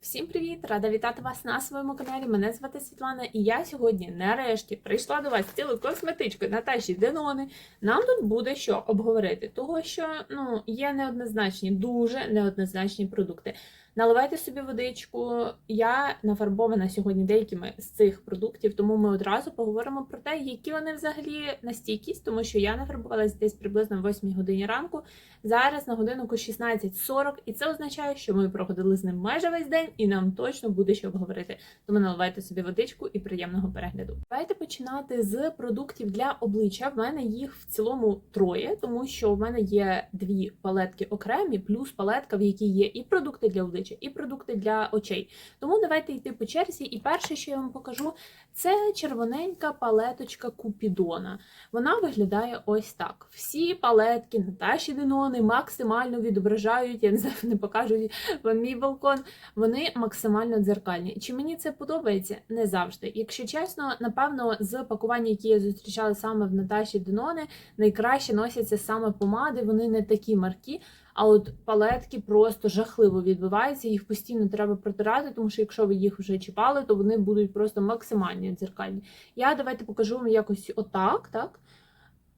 Всім привіт! Рада вітати вас на своєму каналі. Мене звати Світлана, і я сьогодні нарешті прийшла до вас цілу цілою косметичкою Наташі Денони. Нам тут буде що обговорити, того що ну є неоднозначні, дуже неоднозначні продукти. Наливайте собі водичку. Я нафарбована сьогодні деякими з цих продуктів, тому ми одразу поговоримо про те, які вони взагалі на стійкість, тому що я нафарбувалась десь приблизно в 8 годині ранку. Зараз на годинку 16.40, і це означає, що ми проходили з ним майже весь день, і нам точно буде що обговорити. Тому наливайте собі водичку і приємного перегляду. Давайте починати з продуктів для обличчя. В мене їх в цілому троє, тому що в мене є дві палетки окремі, плюс палетка, в якій є і продукти для обличчя, і продукти для очей. Тому давайте йти по черзі. І перше, що я вам покажу, це червоненька палеточка Купідона. Вона виглядає ось так. Всі палетки Наташі Денони максимально відображають, я не знаю, не покажуть вам мій балкон. Вони максимально дзеркальні. Чи мені це подобається? Не завжди. Якщо чесно, напевно, з пакування, які я зустрічала саме в Наташі Денони, найкраще носяться саме помади, вони не такі маркі. А от палетки просто жахливо відбиваються, їх постійно треба протирати, тому що якщо ви їх вже чіпали, то вони будуть просто максимально дзеркальні. Я давайте покажу вам якось отак, так?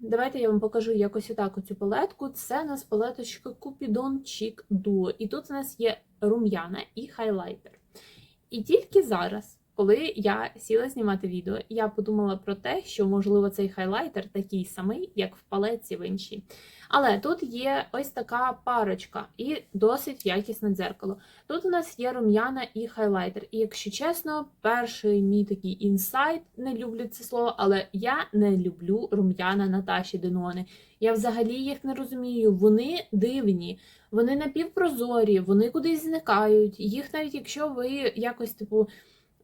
Давайте я вам покажу якось отак оцю палетку. Це у нас палеточка Cupidon Chic Duo. І тут у нас є рум'яна і хайлайтер. І тільки зараз, коли я сіла знімати відео, я подумала про те, що, можливо, цей хайлайтер такий самий, як в палетці в іншій. Але тут є ось така парочка і досить якісне дзеркало. Тут у нас є рум'яна і хайлайтер. І якщо чесно, перший мій такий інсайт, не люблю це слово, але я не люблю рум'яна Наташі Денони. Я взагалі їх не розумію. Вони дивні, вони напівпрозорі, вони кудись зникають. Їх навіть якщо ви якось типу.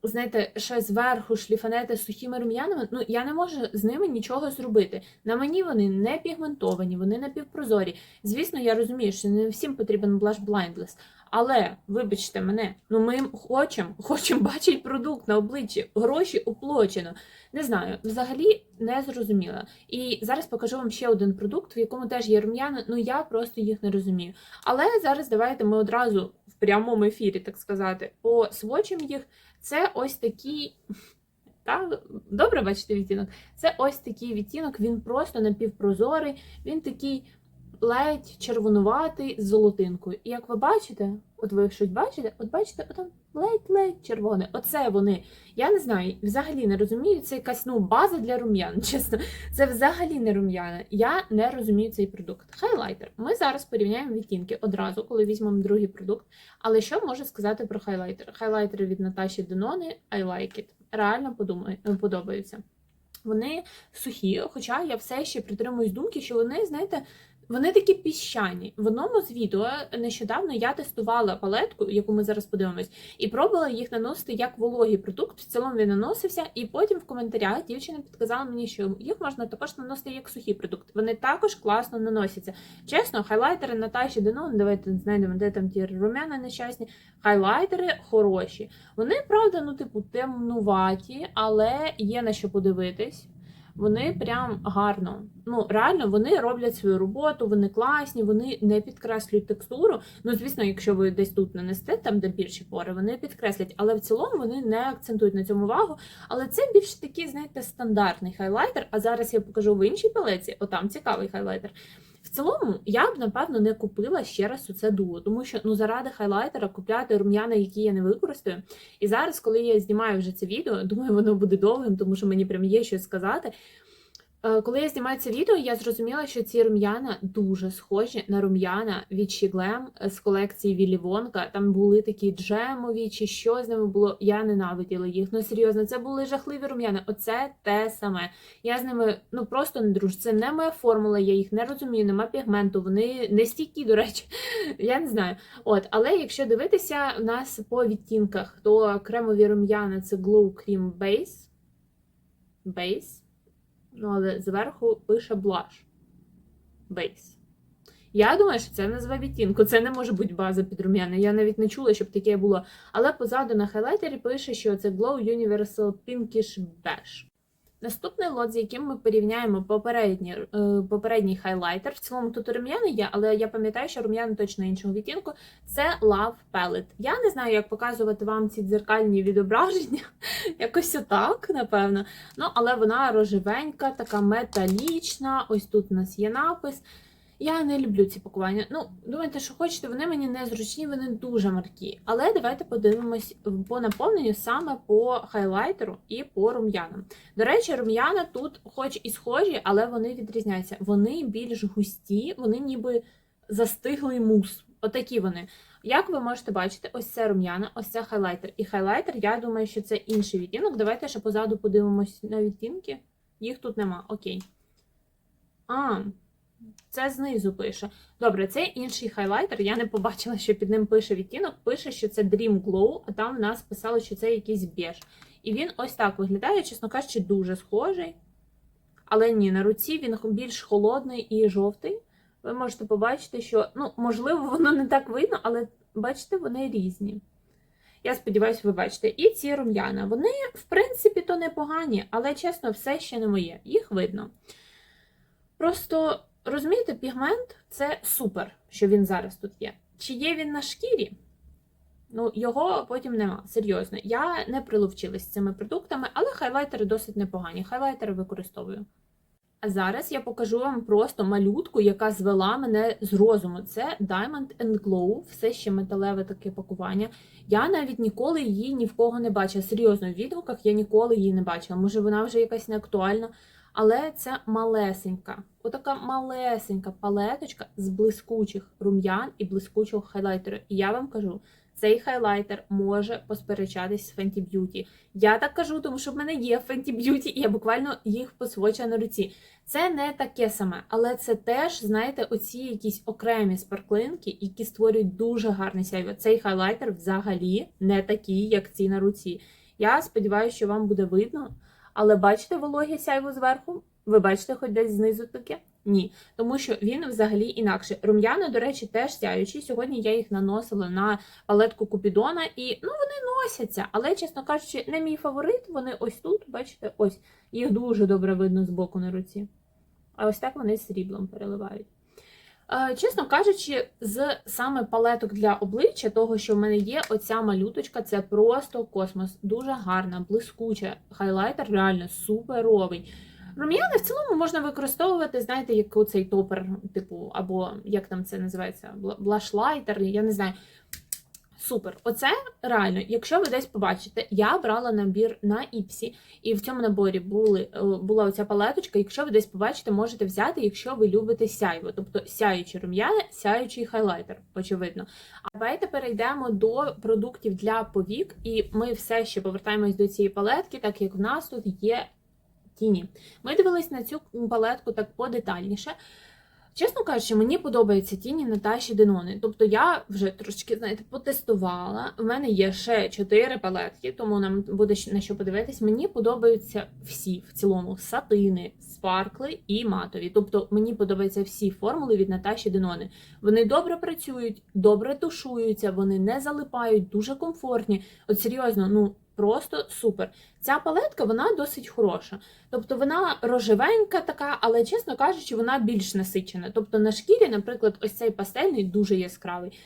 Знаєте, ще зверху шліфанете сухими рум'янами, ну я не можу з ними нічого зробити. На мені вони не пігментовані, вони напівпрозорі. Звісно, я розумію, що не всім потрібен Blush Blindless. Але, вибачте мене, ну ми хочемо хочемо бачити продукт на обличчі, гроші оплачено. Не знаю, взагалі не зрозуміла. І зараз покажу вам ще один продукт, в якому теж є рум'яна, ну я просто їх не розумію. Але зараз давайте ми одразу в прямому ефірі, так сказати, посвочимо їх. Це ось такий. Та, добре бачите відтінок? Це ось такий відтінок, він просто напівпрозорий, він такий ледь червонуватий з золотинкою. І як ви бачите, от ви щось бачите, от бачите, отам ледь-ледь червоне. Оце вони. Я не знаю, взагалі не розумію. Це якась ну, база для рум'ян. Чесно, це взагалі не рум'яна. Я не розумію цей продукт. Хайлайтер. Ми зараз порівняємо відтінки одразу, коли візьмемо другий продукт. Але що можу сказати про хайлайтер? Хайлайтери від Наташі Денони I like it. Реально подобаються. Вони сухі, хоча я все ще притримуюсь думки, що вони, знаєте, вони такі піщані. В одному з відео нещодавно я тестувала палетку, яку ми зараз подивимось, і пробувала їх наносити як вологий продукт. В цілому він наносився, і потім в коментарях дівчина підказала мені, що їх можна також наносити як сухий продукт. Вони також класно наносяться. Чесно, хайлайтери Наташі Денон, давайте знайдемо, де там ті румяна нещасні. Хайлайтери хороші. Вони, правда, ну, типу, темнуваті, але є на що подивитись. Вони прям гарно. Ну, реально, вони роблять свою роботу, вони класні, вони не підкреслюють текстуру. Ну, звісно, якщо ви десь тут нанести там де більші пори, вони підкреслять, але в цілому вони не акцентують на цьому увагу. Але це більш такий, знаєте, стандартний хайлайтер. А зараз я покажу в іншій палеці, отам цікавий хайлайтер. В цілому, я б, напевно, не купила ще раз оце дуо, тому що ну заради хайлайтера купляти рум'яна, які я не використаю. І зараз, коли я знімаю вже це відео, думаю, воно буде довгим, тому що мені прям є що сказати. Е, Коли я знімаю це відео, я зрозуміла, що ці рум'яна дуже схожі на рум'яна від Щіглем з колекції Віллі Вонка. Там були такі джемові, чи що з ними було. Я ненавиділа їх. Ну серйозно, це були жахливі рум'яна. Оце те саме. Я з ними ну просто не дружу. Це не моя формула, я їх не розумію, нема пігменту, вони не стійкі, до речі. Я не знаю. От, але якщо дивитися в нас по відтінках, то кремові рум'яна це Glow Cream Base. Base. Ну, але зверху пише блаш. Бейс. Я думаю, що це назва відтінку. Це не може бути база під рум'яна. Я навіть не чула, щоб таке було. Але позаду на хайлайтері пише, що це Glow Universal Pinkish Beige. Наступний лот, з яким ми порівняємо попередній, е, попередній хайлайтер. В цілому тут рум'яний рум'яни є, але я пам'ятаю, що рум'яни точно іншого відтінку. Це Love Palette. Я не знаю, як показувати вам ці дзеркальні відображення. Якось отак, напевно. Ну, але вона рожевенька, така металічна. Ось тут у нас є напис. Я не люблю ці пакування. Ну, думайте, що хочете, вони мені незручні, вони дуже маркі. Але давайте подивимось по наповненню саме по хайлайтеру і по рум'янам. До речі, рум'яна тут, хоч і схожі, але вони відрізняються. Вони більш густі, вони ніби застиглий мус. Отакі вони. Як ви можете бачити, ось це рум'яна, ось це хайлайтер. І хайлайтер, я думаю, що це інший відтінок. Давайте ще позаду подивимось на відтінки. Їх тут нема. Окей. А, це знизу пише. Добре, це інший хайлайтер. Я не побачила, що під ним пише відтінок. Пише, що це Dream Glow, а там в нас писало, що це якийсь біж. І він ось так виглядає, чесно кажучи, дуже схожий. Але ні, на руці він більш холодний і жовтий. Ви можете побачити, що, ну, можливо, воно не так видно, але бачите, вони різні. Я сподіваюся, ви бачите. І ці рум'яна. Вони, в принципі, то непогані, але чесно, все ще не моє. Їх видно. Просто розумієте, пігмент це супер, що він зараз тут є. Чи є він на шкірі? Ну, його потім нема. Серйозно. Я не приловчилась з цими продуктами, але хайлайтери досить непогані. Хайлайтери використовую. А зараз я покажу вам просто малютку, яка звела мене з розуму. Це Diamond and Glow, все ще металеве таке пакування. Я навіть ніколи її ні в кого не бачила. Серйозно, в відгуках я ніколи її не бачила. Може, вона вже якась не актуальна. Але це малесенька, отака малесенька палеточка з блискучих рум'ян і блискучого хайлайтеру. І я вам кажу, цей хайлайтер може посперечатись з Fenty Beauty. Я так кажу, тому що в мене є Fenty Beauty, і я буквально їх посвочила на руці. Це не таке саме, але це теж, знаєте, оці якісь окремі спарклинки, які створюють дуже гарний сяйво. Цей хайлайтер взагалі не такий, як ці на руці. Я сподіваюся, що вам буде видно. Але бачите вологе сяйво зверху? Ви бачите хоч десь знизу таке? Ні. Тому що він взагалі інакше. Рум'яна, до речі, теж сяючі. Сьогодні я їх наносила на палетку Купідона, і ну вони носяться. Але, чесно кажучи, не мій фаворит. Вони ось тут, бачите, ось їх дуже добре видно з боку на руці. А ось так вони сріблом переливають. Е, Чесно кажучи, з саме палеток для обличчя, того, що в мене є, оця малюточка, це просто космос. Дуже гарна, блискуча. Хайлайтер реально суперовий. Рум'яни в цілому можна використовувати, знаєте, як оцей топер, типу, або як там це називається, блашлайтер, я не знаю. Супер. Оце реально, якщо ви десь побачите, я брала набір на Іпсі, і в цьому наборі були, е, була оця палеточка. Якщо ви десь побачите, можете взяти, якщо ви любите сяйво, тобто сяючі рум'яни, сяючий хайлайтер, очевидно. А давайте перейдемо до продуктів для повік, і ми все ще повертаємось до цієї палетки, так як в нас тут є тіні. Ми дивились на цю палетку так подетальніше. Чесно кажучи, мені подобаються тіні Наташі Денони. Тобто я вже трошки, знаєте, потестувала. У мене є ще чотири палетки, тому нам буде на що подивитись. Мені подобаються всі в цілому сатини, спаркли і матові. Тобто мені подобаються всі формули від Наташі Денони. Вони добре працюють, добре тушуються, вони не залипають, дуже комфортні. От серйозно, ну. Просто супер. Ця палетка вона досить хороша. Тобто вона рожевенька така, але, чесно кажучи, вона більш насичена. Тобто на шкірі, наприклад, ось цей пастельний дуже яскравий.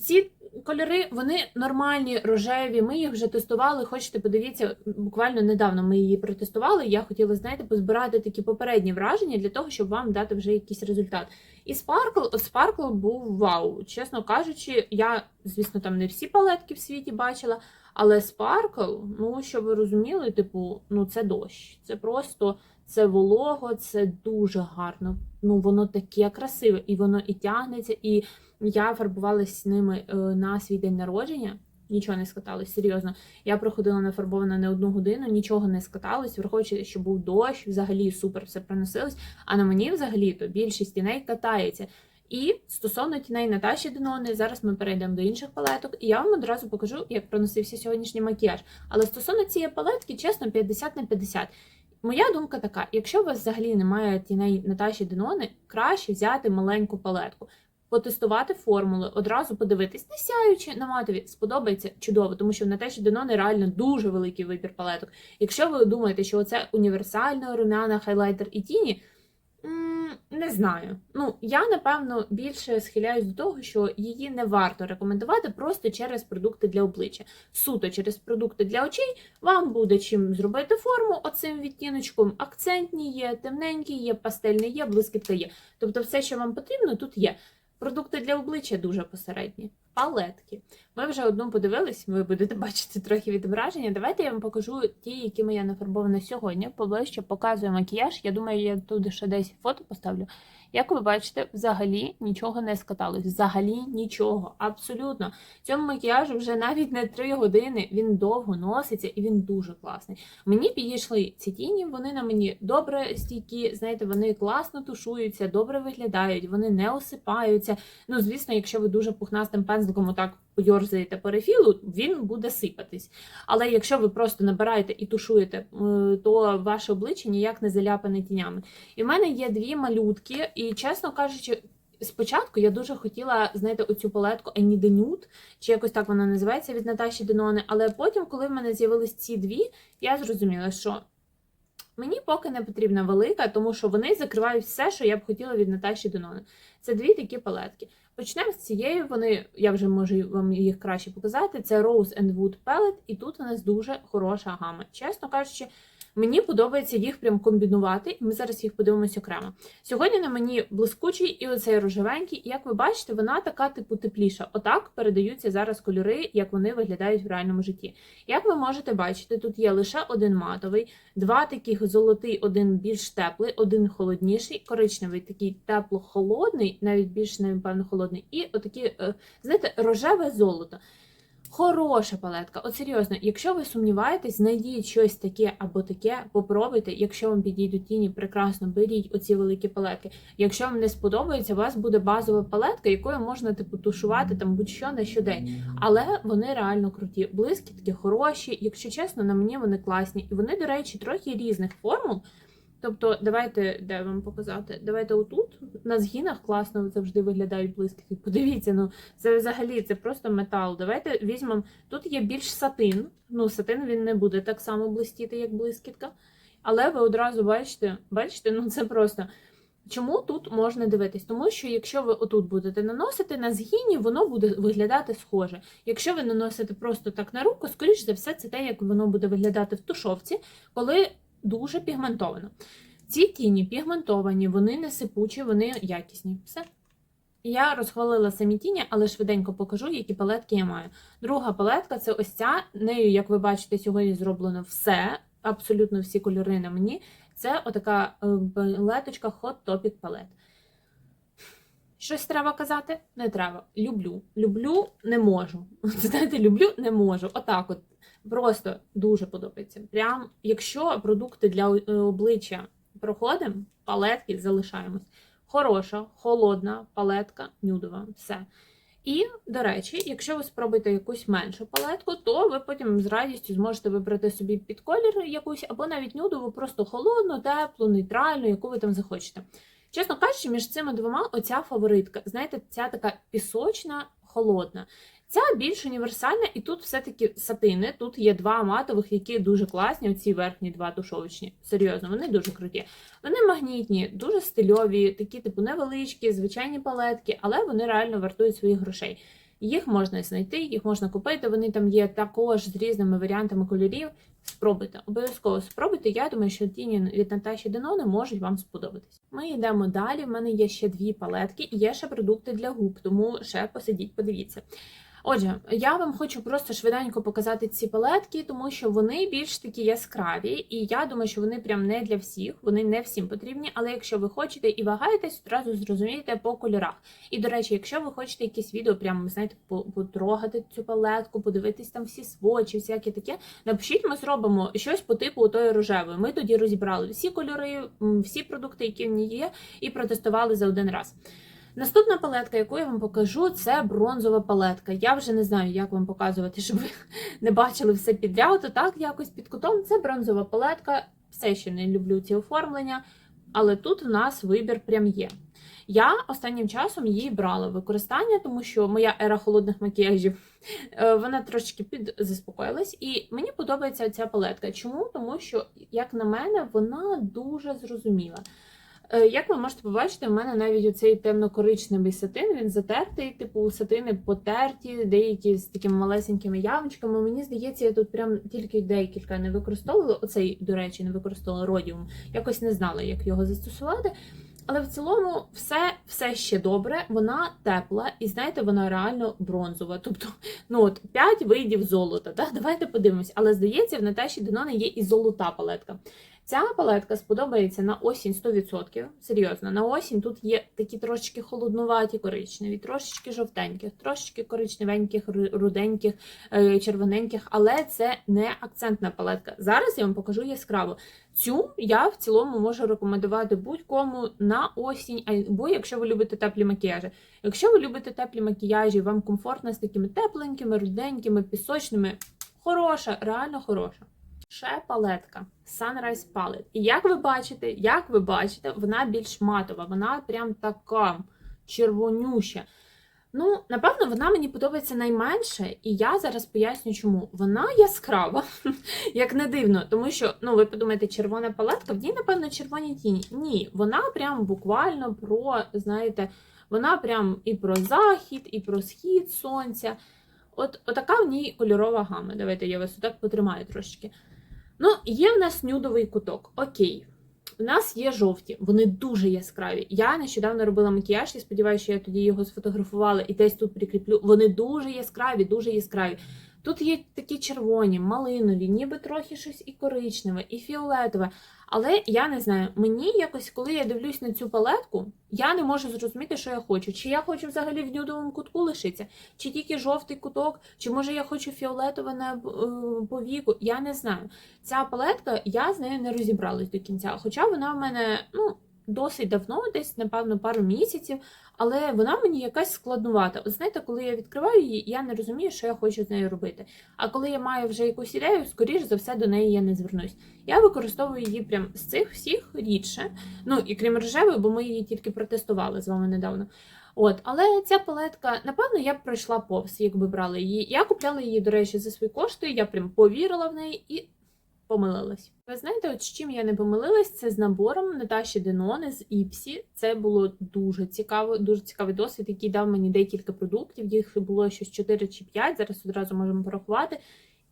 Ці кольори вони нормальні, рожеві. Ми їх вже тестували. Хочете, подивіться, буквально недавно ми її протестували. Я хотіла, знаєте, позбирати такі попередні враження для того, щоб вам дати вже якийсь результат. І от Sparkle був вау. Чесно кажучи, я, звісно, там не всі палетки в світі бачила. Але Sparkle, ну щоб ви розуміли, типу, ну це дощ. Це просто це волого, це дуже гарно. Ну воно таке красиве, і воно і тягнеться. І я фарбувалася ними е, на свій день народження. Нічого не скаталось, серйозно. Я проходила нафарбована не одну годину, нічого не скаталось, враховуючи, що був дощ, взагалі супер все проносилось. А на мені взагалі то більшість тіней катається. І стосовно тіней Наташі Денони, зараз ми перейдемо до інших палеток, і я вам одразу покажу, як проносився сьогоднішній макіяж. Але стосовно цієї палетки, чесно, 50 на 50. Моя думка така: якщо у вас взагалі немає тіней Наташі Денони, краще взяти маленьку палетку. потестувати формули, одразу подивитись, не сяючи на матові, сподобається чудово, тому що в Наташі Денони реально дуже великий вибір палеток. Якщо ви думаєте, що це універсальна румяна, хайлайтер і тіні, не знаю. Ну, я напевно більше схиляюсь до того, що її не варто рекомендувати просто через продукти для обличчя. Суто через продукти для очей вам буде чим зробити форму оцим відтіночком. Акцентні є, темненькі є, пастельні є, блискітка є. Тобто, все, що вам потрібно, тут є. Продукти для обличчя дуже посередні. Палетки. Ми вже одну подивились, ви будете бачити трохи відображення. Давайте я вам покажу ті, якими я нафарбована сьогодні. Поближче показую макіяж. Я думаю, я туди ще десь фото поставлю. Як ви бачите, взагалі нічого не скаталось. Взагалі нічого. Абсолютно. Цьому макіяжу вже навіть не 3 години. Він довго носиться і він дуже класний. Мені підійшли ці тіні, вони на мені добре стійкі, знаєте, вони класно тушуються, добре виглядають, вони не осипаються. Ну, звісно, якщо ви дуже пухнастим пензликом отак подьорзаєте по рефілу, він буде сипатись. Але якщо ви просто набираєте і тушуєте, е, то ваше обличчя ніяк не заляпане тінями. І в мене є дві малютки, і чесно кажучи. Спочатку я дуже хотіла знаєте, оцю палетку Nude, чи якось так вона називається від Наташі Денони. Але потім, коли в мене з'явились ці дві, я зрозуміла, що мені поки не потрібна велика, тому що вони закривають все, що я б хотіла від Наташі Денони. Це дві такі палетки. Почнемо з цієї, вони, я вже можу вам їх краще показати. Це Rose and Wood Palette, і тут у нас дуже хороша гама. Чесно кажучи, мені подобається їх прям комбінувати, і ми зараз їх подивимося окремо. Сьогодні на мені блискучий і оцей рожевенький, і як ви бачите, вона така типу тепліша. Отак передаються зараз кольори, як вони виглядають в реальному житті. Як ви можете бачити, тут є лише один матовий, два таких золотий, один більш теплий, один холодніший, коричневий, такий тепло-холодний, навіть більш, напевно, холодний, і отакі, е, знаєте, рожеве золото. Хороша палетка. От серйозно, якщо ви сумніваєтесь, знайдіть щось таке або таке, попробуйте. Якщо вам підійдуть тіні, прекрасно беріть оці великі палетки. Якщо вам не сподобається, у вас буде базова палетка, якою можна типу тушувати там будь-що на щодень. Але вони реально круті. Блискітки хороші, якщо чесно, на мені вони класні. І вони, до речі, трохи різних формул. Тобто, давайте, де вам показати? Давайте отут на згинах класно завжди виглядають блискітки. Подивіться, ну це взагалі це просто метал. Давайте візьмемо. Тут є більш сатин. Ну, сатин він не буде так само блистіти, як блискітка. Але ви одразу бачите, бачите, ну це просто. Чому тут можна дивитись? Тому що якщо ви отут будете наносити на згині, воно буде виглядати схоже. Якщо ви наносите просто так на руку, скоріш за все, це те, як воно буде виглядати в тушовці, коли дуже пігментовано. Ці тіні пігментовані, вони не сипучі, вони якісні. Все. Я розхвалила самі тіні, але швиденько покажу, які палетки я маю. Друга палетка це ось ця. Нею, як ви бачите, сьогодні зроблено все, абсолютно всі кольори на мені. Це отака е, палеточка Hot Topic Palette. Щось треба казати? Не треба. Люблю. Люблю, не можу. Знаєте, люблю, не можу. Отак от. Просто дуже подобається. Прям, якщо продукти для е, обличчя проходимо, палетки залишаємось. Хороша, холодна палетка, нюдова, все. І, до речі, якщо ви спробуєте якусь меншу палетку, то ви потім з радістю зможете вибрати собі під колір якусь, або навіть нюдову, просто холодну, теплу, нейтральну, яку ви там захочете. Чесно кажучи, між цими двома оця фаворитка. Знаєте, ця така пісочна, холодна. Ця більш універсальна, і тут все-таки сатини. Тут є два матових, які дуже класні. Оці верхні два тушовочні. Серйозно, вони дуже круті. Вони магнітні, дуже стильові, такі, типу, невеличкі, звичайні палетки, але вони реально вартують своїх грошей. Їх можна знайти, їх можна купити. Вони там є також з різними варіантами кольорів. Спробуйте, обов'язково спробуйте. Я думаю, що тіні від Наташі Денони можуть вам сподобатись. Ми йдемо далі. В мене є ще дві палетки і є ще продукти для губ, тому ще посидіть, подивіться. Отже, я вам хочу просто швиденько показати ці палетки, тому що вони більш такі яскраві, і я думаю, що вони прям не для всіх, вони не всім потрібні. Але якщо ви хочете і вагаєтесь, одразу зрозумієте по кольорах. І до речі, якщо ви хочете якесь відео, прямо знаєте, по- потрогати цю палетку, подивитись там всі свочі, всяке таке. Напишіть, ми зробимо щось по типу тої рожевої. Ми тоді розібрали всі кольори, всі продукти, які в ній є, і протестували за один раз. Наступна палетка, яку я вам покажу, це бронзова палетка. Я вже не знаю, як вам показувати, щоб ви не бачили все підряд, то так якось під кутом. Це бронзова палетка. Все ще не люблю ці оформлення, але тут в нас вибір прям є. Я останнім часом її брала в використання, тому що моя ера холодних макіяжів е, вона трошки підзаспокоїлась, і мені подобається ця палетка. Чому? Тому що, як на мене, вона дуже зрозуміла. Е, Як ви можете побачити, в мене навіть оцей темно-коричневий сатин, він затертий, типу сатини потерті, деякі з такими малесенькими ямочками. Мені здається, я тут прям тільки декілька не використовувала. Оцей, до речі, не використовувала родіум. Якось не знала, як його застосувати. Але в цілому все, все ще добре, вона тепла, і знаєте, вона реально бронзова. Тобто, ну от 5 видів золота. Так? Давайте подивимось. Але здається, в Наташі Денони є і золота палетка. Ця палетка сподобається на осінь 100%. Серйозно, на осінь тут є такі трошечки холоднуваті коричневі, трошечки жовтеньких, трошечки коричневеньких, руденьких, е, червоненьких, але це не акцентна палетка. Зараз я вам покажу яскраво. Цю я в цілому можу рекомендувати будь-кому на осінь, або якщо ви любите теплі макіяжі. Якщо ви любите теплі макіяжі, вам комфортно з такими тепленькими, руденькими, пісочними, хороша, реально хороша. Ще палетка Sunrise Palette. І як ви бачите, як ви бачите, вона більш матова, вона прям така червонюща. Ну, напевно, вона мені подобається найменше, і я зараз поясню, чому. Вона яскрава, як не дивно, тому що, ну, ви подумаєте, червона палетка, в ній, напевно, червоні тіні. Ні, вона прям буквально про, знаєте, вона прям і про захід, і про схід сонця. От отака в ній кольорова гама. Давайте я вас отак потримаю трошечки. Ну, є в нас нюдовий куток. Окей. У нас є жовті, вони дуже яскраві. Я нещодавно робила макіяж, і сподіваюся, що я тоді його сфотографувала і десь тут прикріплю. Вони дуже яскраві, дуже яскраві. Тут є такі червоні, малинові, ніби трохи щось і коричневе, і фіолетове. Але я не знаю, мені якось, коли я дивлюсь на цю палетку, я не можу зрозуміти, що я хочу. Чи я хочу взагалі в нюдовому кутку лишитися, чи тільки жовтий куток, чи може я хочу фіолетове на е, повіку. Я не знаю. Ця палетка, я з нею не розібралась до кінця. Хоча вона в мене ну, досить давно, десь, напевно, пару місяців, але вона мені якась складнувата. От знаєте, коли я відкриваю її, я не розумію, що я хочу з нею робити. А коли я маю вже якусь ідею, скоріш за все до неї я не звернусь. Я використовую її прям з цих всіх рідше. Ну і крім рожевої, бо ми її тільки протестували з вами недавно. От, але ця палетка, напевно, я б пройшла повз, якби брала її. Я купляла її, до речі, за свої кошти. Я прям повірила в неї і помилилась. Ви знаєте, от з чим я не помилилась, це з набором Наташі Денони з Іпсі. Це було дуже цікаво, дуже цікавий досвід, який дав мені декілька продуктів. Їх було щось 4 чи 5, зараз одразу можемо порахувати.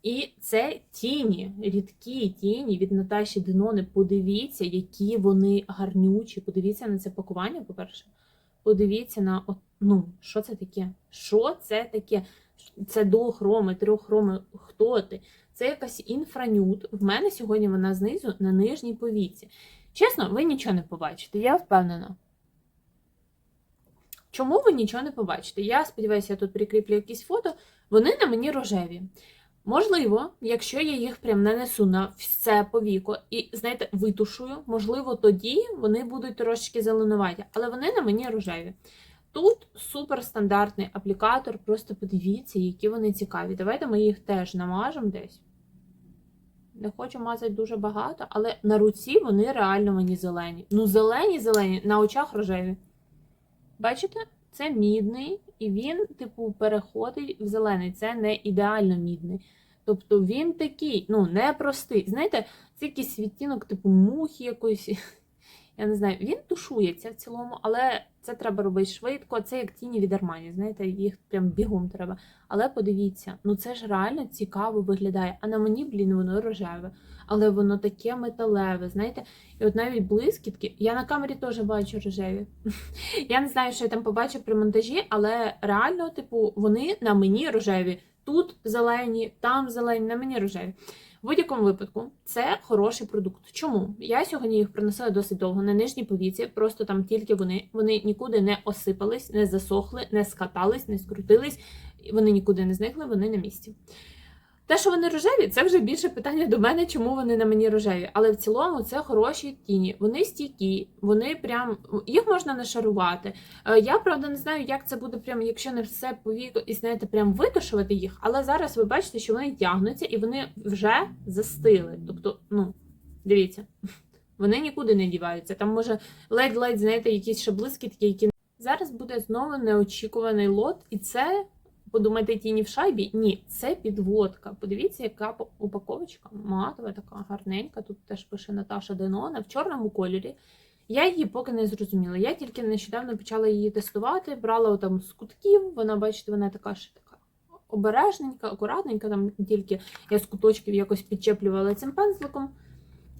І це тіні, рідкі тіні від Наташі Денони. Подивіться, які вони гарнючі. Подивіться на це пакування, по-перше. Подивіться на от, ну, що це таке? Що це таке? Це дохроми, трьохроми. Хто ти? Це якась інфранюд. В мене сьогодні вона знизу на нижній повіці. Чесно, ви нічого не побачите, я впевнена. Чому ви нічого не побачите? Я сподіваюся, я тут прикріплю якісь фото. Вони на мені рожеві. Можливо, якщо я їх прям нанесу на все повіко і, знаєте, витушую, можливо, тоді вони будуть трошечки зеленуваті, але вони на мені рожеві. Тут суперстандартний аплікатор, просто подивіться, які вони цікаві. Давайте ми їх теж намажемо десь. Не хочу мазати дуже багато, але на руці вони реально мені зелені. Ну, зелені, зелені, на очах рожеві. Бачите? Це мідний, і він, типу, переходить в зелений. Це не ідеально мідний. Тобто він такий, ну, непростий. Знаєте, це якийсь відтінок, типу мухи якоїсь. Я не знаю, він тушується в цілому, але це треба робити швидко. Це як тіні від Армані, знаєте, їх прям бігом треба. Але подивіться, ну це ж реально цікаво виглядає. А на мені, блін, воно рожеве, але воно таке металеве, знаєте. І от навіть блискітки, я на камері теж бачу рожеві. Я не знаю, що я там побачу при монтажі, але реально, типу, вони на мені рожеві. Тут зелені, там зелені, на мені рожеві. Будь-якому випадку це хороший продукт. Чому? Я сьогодні їх приносила досить довго на нижній повіці, просто там тільки вони. Вони нікуди не осипались, не засохли, не скатались, не скрутились, вони нікуди не зникли, вони на місці. Те, що вони рожеві, це вже більше питання до мене, чому вони на мені рожеві. Але в цілому це хороші тіні. Вони стійкі, вони прям їх можна нашарувати. Е, Я правда не знаю, як це буде прям, якщо не все повіку і знаєте, прям витушувати їх. Але зараз ви бачите, що вони тягнуться і вони вже застили. Тобто, ну, дивіться, Вони нікуди не діваються. Там може ледь-ледь, знаєте, якісь ще блискітки, які зараз буде знову неочікуваний лот, і це. Подумайте, тіні в шайбі? Ні, це підводка. Подивіться, яка упаковочка матова, така гарненька. Тут теж пише Наташа Денона в чорному кольорі. Я її поки не зрозуміла. Я тільки нещодавно почала її тестувати, брала там з кутків. Вона, бачите, вона така ще така обережненька, акуратненька. Там тільки я з куточків якось підчеплювала цим пензликом.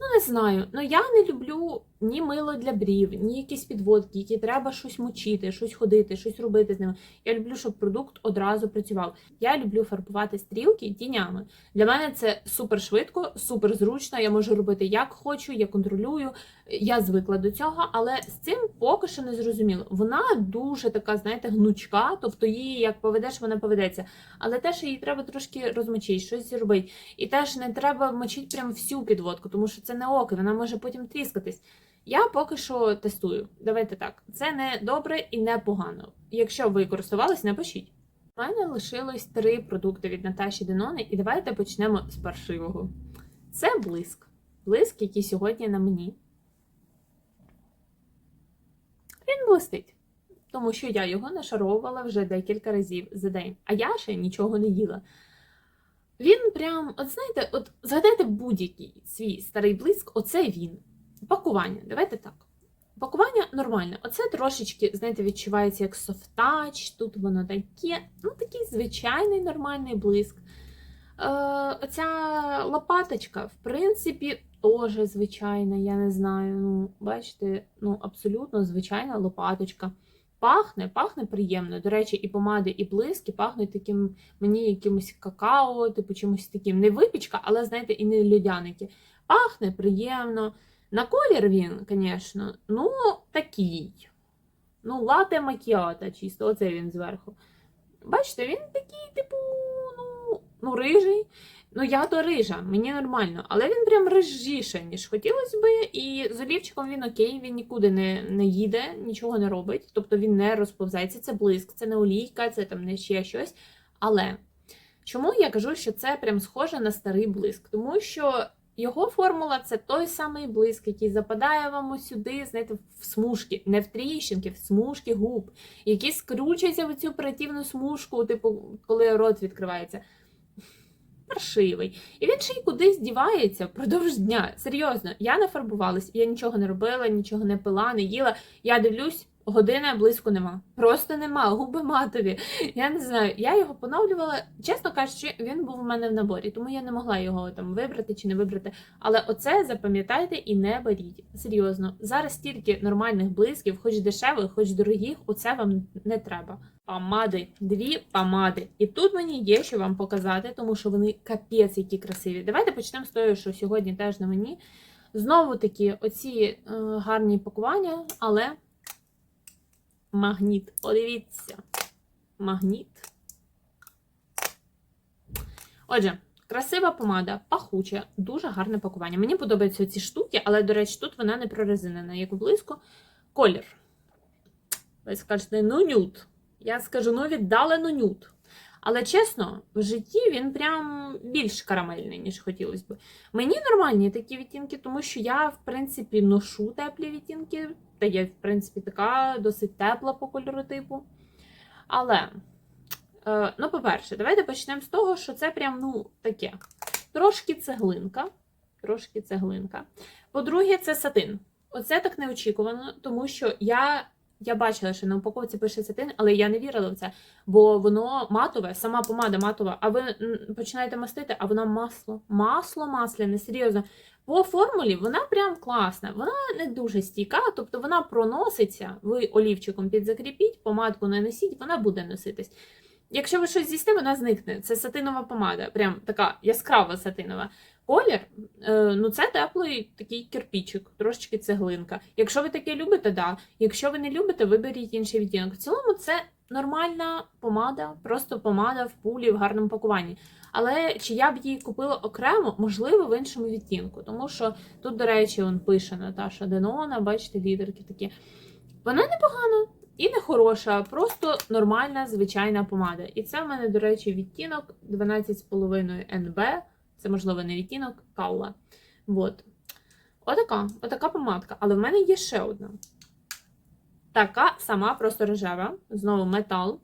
Ну, не знаю. Ну я не люблю ні мило для брів, ні якісь підводки, які треба щось мочити, щось ходити, щось робити з ними. Я люблю, щоб продукт одразу працював. Я люблю фарбувати стрілки тінями. Для мене це супер швидко, супер зручно. Я можу робити як хочу, я контролюю. Я звикла до цього, але з цим поки що не зрозуміло. Вона дуже така, знаєте, гнучка, тобто її як поведеш, вона поведеться. Але теж її треба трошки розмочити, щось зробити. І теж не треба мочити прям всю підводку, тому що це не око, вона може потім тріскатись. Я поки що тестую. Давайте так. Це не добре і не погано. Якщо ви користувались, напишіть. У мене лишилось три продукти від Наташі Денони, і давайте почнемо з паршивого. Це блиск. Блиск, який сьогодні на мені. Він блистить, тому що я його нашаровувала вже декілька разів за день, а я ще нічого не їла. Він прям, от знаєте, от згадайте будь-який свій старий блиск, оце він. Пакування, давайте так. Пакування нормальне. Оце трошечки, знаєте, відчувається як софтач, тут воно таке, ну такий звичайний нормальний блиск. Е, оця лопаточка, в принципі, теж звичайна, я не знаю. Ну, бачите, ну, абсолютно звичайна лопаточка. Пахне, пахне приємно. До речі, і помади, і блиски пахнуть таким мені якимось какао, типу чимось таким. Не випічка, але, знаєте, і не льодяники. Пахне приємно. На колір він, звісно, ну, такий. Ну, лате макіата, чисто, оце він зверху. Бачите, він такий, типу, ну, ну, рижий. Ну, я то рижа, мені нормально, але він прям рижіше, ніж хотілося би. І з олівчиком він окей, він нікуди не, не їде, нічого не робить. Тобто він не розповзається, це блиск, це не олійка, це там не ще щось. Але чому я кажу, що це прям схоже на старий блиск? Тому що його формула це той самий блиск, який западає вам сюди, знаєте, в смужки, не в тріщинки, в смужки губ, які скручуються в цю оперативну смужку, типу, коли рот відкривається. Паршивий. І він ще й кудись дівається впродовж дня. Серйозно, я не фарбувалась, я нічого не робила, нічого не пила, не їла. Я дивлюсь, години близько нема. Просто нема, губи матові. Я не знаю, я його поновлювала. Чесно кажучи, він був у мене в наборі, тому я не могла його там вибрати чи не вибрати. Але оце запам'ятайте і не беріть. Серйозно, зараз стільки нормальних блисків, хоч дешевих, хоч дорогих, оце вам не треба. Помади, дві помади. І тут мені є що вам показати, тому що вони капець які красиві. Давайте почнемо з того, що сьогодні теж на мені. Знову таки, оці е, гарні пакування, але магніт. Подивіться. Магніт. Отже, красива помада, пахуча, дуже гарне пакування. Мені подобаються ці штуки, але, до речі, тут вона не прорезинена, як близько. Колір. Ви скажете, ну нюд. Я скажу, ну віддалено нюд. Але чесно, в житті він прям більш карамельний, ніж хотілося б. Мені нормальні такі відтінки, тому що я, в принципі, ношу теплі відтінки, та я, в принципі, така досить тепла по кольору типу. Але, е, ну, по-перше, давайте почнемо з того, що це прям, ну, таке. Трошки цеглинка. Трошки цеглинка. По-друге, це сатин. Оце так неочікувано, тому що я. Я бачила, що на упаковці пише сатин, але я не вірила в це, бо воно матове, сама помада матова, а ви починаєте мастити, а вона масло. Масло масляне, серйозно. По формулі вона прям класна. Вона не дуже стійка, тобто вона проноситься, ви олівчиком підзакріпіть, помадку не носіть, вона буде носитись. Якщо ви щось з'їсте, вона зникне. Це сатинова помада, прям така яскрава сатинова. Колір, е, ну це теплий такий кирпічик, трошечки цеглинка. Якщо ви таке любите, да. Якщо ви не любите, виберіть інший відтінок. В цілому це нормальна помада, просто помада в пулі в гарному пакуванні. Але чи я б її купила окремо, можливо, в іншому відтінку. Тому що тут, до речі, он пише Наташа Денона, бачите, лідерки такі. Вона непогана і не хороша, просто нормальна звичайна помада. І це в мене, до речі, відтінок 12,5 НБ. Це, можливо, не відтінок каула. Вот. Отака, отака помадка. Але в мене є ще одна. Така сама, просто рожева, знову метал.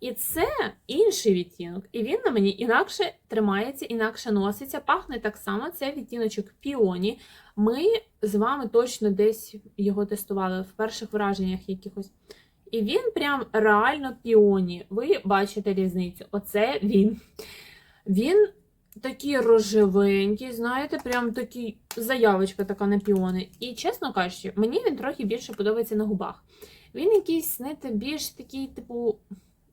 І це інший відтінок. І він на мені інакше тримається, інакше носиться, пахне так само. Це відтіночок піоні. Ми з вами точно десь його тестували в перших враженнях якихось. І він прям реально піоні. Ви бачите різницю. Оце він. Він такий рожевенький, знаєте, прям такі заявочка така на піони. І, чесно кажучи, мені він трохи більше подобається на губах. Він якийсь, знаєте, більш такий, типу,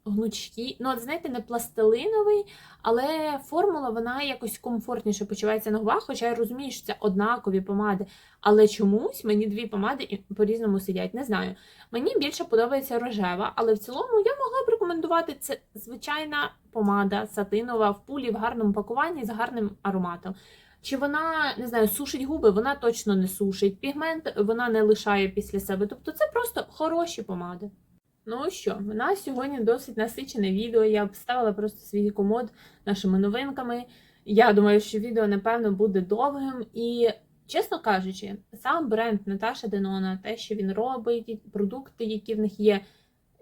гнучкий. Ну, от, знаєте, не пластилиновий, але формула вона якось комфортніше почувається на губах, хоча я розумію, що це однакові помади. Але чомусь мені дві помади по-різному сидять. Не знаю. Мені більше подобається рожева, але в цілому я могла б рекомендувати це звичайна помада сатинова в пулі в гарному пакуванні з гарним ароматом. Чи вона не знаю, сушить губи, вона точно не сушить. Пігмент вона не лишає після себе. Тобто це просто хороші помади. Ну що, в нас сьогодні досить насичене відео. Я обставила просто свій комод нашими новинками. Я думаю, що відео, напевно, буде довгим. І, чесно кажучи, сам бренд Наташа Денона, те, що він робить, продукти, які в них є,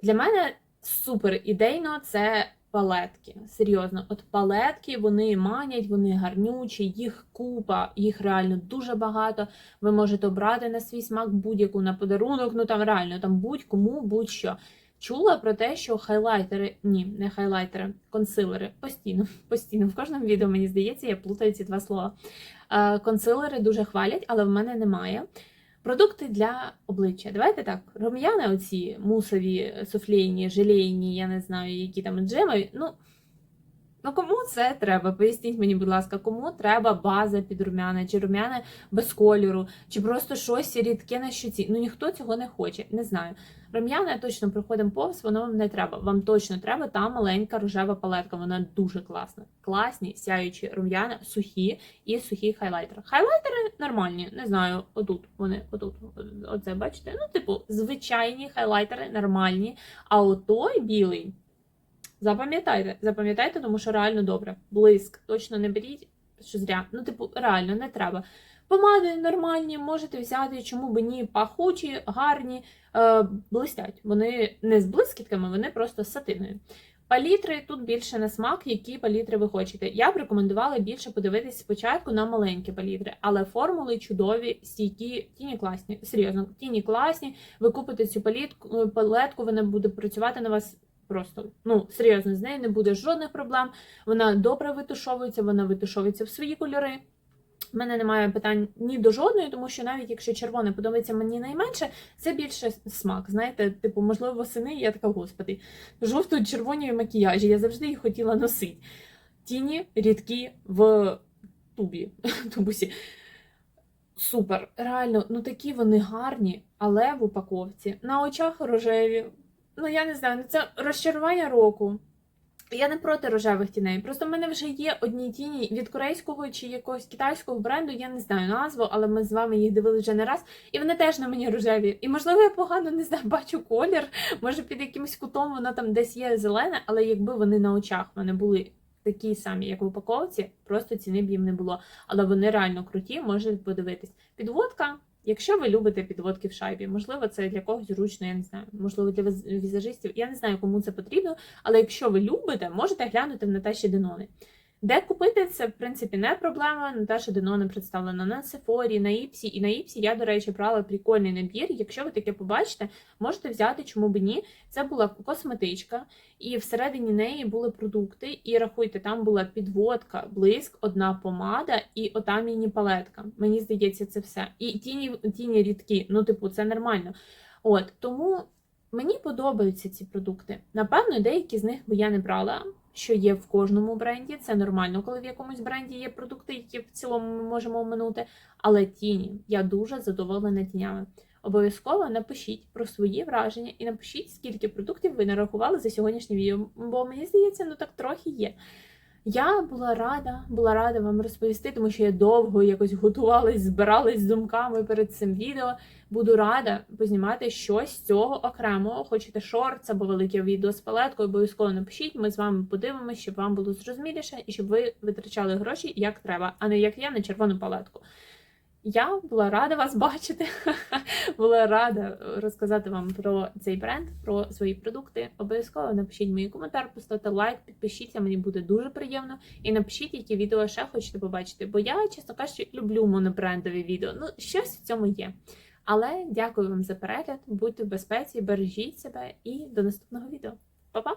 для мене супер ідейно це палетки. Серйозно, от палетки вони манять, вони гарнючі, їх купа, їх реально дуже багато. Ви можете обрати на свій смак будь-яку на подарунок, ну там реально там будь-кому, будь-що. Чула про те, що хайлайтери, ні, не хайлайтери, консилери постійно, постійно в кожному відео мені здається, я плутаю ці два слова. Е, Консилери дуже хвалять, але в мене немає. Продукти для обличчя. Давайте так, рум'яни, оці мусові, суфлейні, желейні, я не знаю, які там джемові. Ну, ну кому це треба? Поясніть мені, будь ласка, кому треба база під рум'яна, чи рум'яна без кольору, чи просто щось рідке на щоці. Ну ніхто цього не хоче, не знаю. Рум'яна точно проходимо повз, воно вам не треба. Вам точно треба та маленька рожева палетка. Вона дуже класна. Класні, сяючі рум'яна, сухі і сухі хайлайтери. Хайлайтери нормальні, не знаю, отут вони, отут, оце бачите. Ну, типу, звичайні хайлайтери нормальні. А отой білий. Запам'ятайте, запам'ятайте, тому що реально добре. Блиск. Точно не беріть, що зря. Ну, типу, реально не треба. Помади нормальні, можете взяти, чому б ні, пахучі, гарні, е, блистять. Вони не з блискітками, вони просто з сатиною. Палітри тут більше на смак, які палітри ви хочете. Я б рекомендувала більше подивитись спочатку на маленькі палітри, але формули чудові, стійкі, тіні класні. Серйозно, тіні класні. Ви купите цю палітку, палетку, вона буде працювати на вас. Просто ну серйозно, з нею не буде жодних проблем. Вона добре витушовується, вона витушовується в свої кольори. У мене немає питань ні до жодної, тому що навіть якщо червоне подобається мені найменше, це більше смак. Знаєте, типу, можливо, восени я така, господи, жовто-червоні макіяжі, я завжди їх хотіла носити. Тіні рідкі в тубі. тубусі. Супер, реально, ну такі вони гарні, але в упаковці. На очах рожеві. Ну, я не знаю, ну це розчарування року. Я не проти рожевих тіней. Просто в мене вже є одні тіні від корейського чи якогось китайського бренду, я не знаю назву, але ми з вами їх дивилися вже не раз, і вони теж на мені рожеві. І можливо, я погано не знаю, бачу колір. Може під якимось кутом воно там десь є зелене, але якби вони на очах в мене були такі самі, як в упаковці, просто ціни б їм не було. Але вони реально круті, можете подивитись. Підводка. Якщо ви любите підводки в шайбі, можливо, це для когось зручно, я не знаю, можливо, для візажистів. Я не знаю, кому це потрібно, але якщо ви любите, можете глянути в Наташі Денони. Де купити це, в принципі, не проблема. Наташа Денони представлена на Сефорі, на Іпсі. І на Іпсі я, до речі, брала прикольний набір. Якщо ви таке побачите, можете взяти, чому б ні. Це була косметичка, і всередині неї були продукти. І рахуйте, там була підводка, блиск, одна помада і ота міні-палетка. Мені здається, це все. І тіні, тіні рідкі, ну, типу, це нормально. От тому. Мені подобаються ці продукти. Напевно, деякі з них би я не брала, що є в кожному бренді. Це нормально, коли в якомусь бренді є продукти, які в цілому ми можемо оминути. Але тіні, я дуже задоволена тінями. Обов'язково напишіть про свої враження і напишіть, скільки продуктів ви нарахували за сьогоднішнє відео, бо мені здається, ну так трохи є. Я була рада, була рада вам розповісти, тому що я довго якось готувалась, збиралась з думками перед цим відео. Буду рада познімати щось з цього окремо. Хочете шорт або велике відео з палеткою, обов'язково напишіть. Ми з вами подивимося, щоб вам було зрозуміліше і щоб ви витрачали гроші як треба, а не як я на червону палетку. Я була рада вас бачити. була рада розказати вам про цей бренд, про свої продукти. Обов'язково напишіть мені коментар, поставте лайк, підпишіться, мені буде дуже приємно. І напишіть, які відео ще хочете побачити. Бо я, чесно кажучи, люблю монобрендові відео. Ну, щось в цьому є. Але дякую вам за перегляд. Будьте в безпеці, бережіть себе і до наступного відео. Па-па!